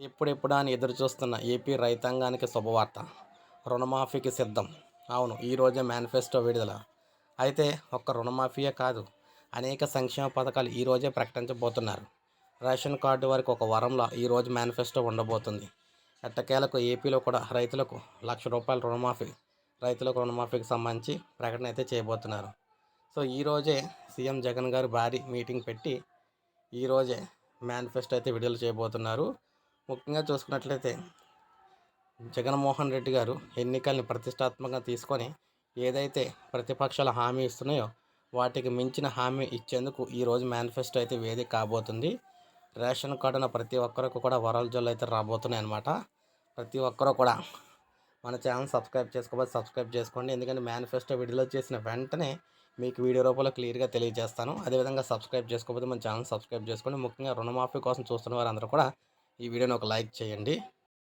ఇప్పుడిప్పుడు అని ఎదురు చూస్తున్న ఏపీ రైతాంగానికి శుభవార్త. రుణమాఫీకి సిద్ధం. అవును ఈరోజే మేనిఫెస్టో విడుదల. అయితే ఒక్క రుణమాఫీయే కాదు అనేక సంక్షేమ పథకాలు ఈరోజే ప్రకటించబోతున్నారు. రేషన్ కార్డు వారికి ఒక వారంలో ఈరోజు మేనిఫెస్టో ఉండబోతుంది. ఎట్టకేలకు ఏపీలో కూడా రైతులకు లక్ష రూపాయల రుణమాఫీ రైతులకు రుణమాఫీకి సంబంధించి ప్రకటన అయితే చేయబోతున్నారు. సో ఈరోజే సీఎం జగన్ గారు భారీ మీటింగ్ పెట్టి ఈరోజే మేనిఫెస్టో అయితే విడుదల చేయబోతున్నారు. ముఖ్యంగా చూసుకున్నట్లయితే జగన్మోహన్ రెడ్డి గారు ఎన్నికల్ని ప్రతిష్టాత్మకంగా తీసుకొని ఏదైతే ప్రతిపక్షాలు హామీ ఇస్తున్నాయో వాటికి మించిన హామీ ఇచ్చేందుకు ఈరోజు మేనిఫెస్టో అయితే వేదిక కాబోతుంది. రేషన్ కార్డు ఉన్న ప్రతి ఒక్కరికి కూడా వరల్ జల్లు అయితే రాబోతున్నాయి అనమాట ప్రతి ఒక్కరూ కూడా మన ఛానల్ సబ్స్క్రైబ్ చేసుకోవాలి సబ్స్క్రైబ్ చేసుకోండి. ఎందుకంటే మేనిఫెస్టో విడుదల చేసిన వెంటనే మీకు వీడియో రూపంలో క్లియర్గా తెలియజేస్తాను. అదేవిధంగా సబ్స్క్రైబ్ చేసుకోకపోతే మన ఛానల్ సబ్స్క్రైబ్ చేసుకోండి. ముఖ్యంగా రుణమాఫీ కోసం చూస్తున్న వారందరూ కూడా ఈ వీడియోని ఒక లైక్ చేయండి.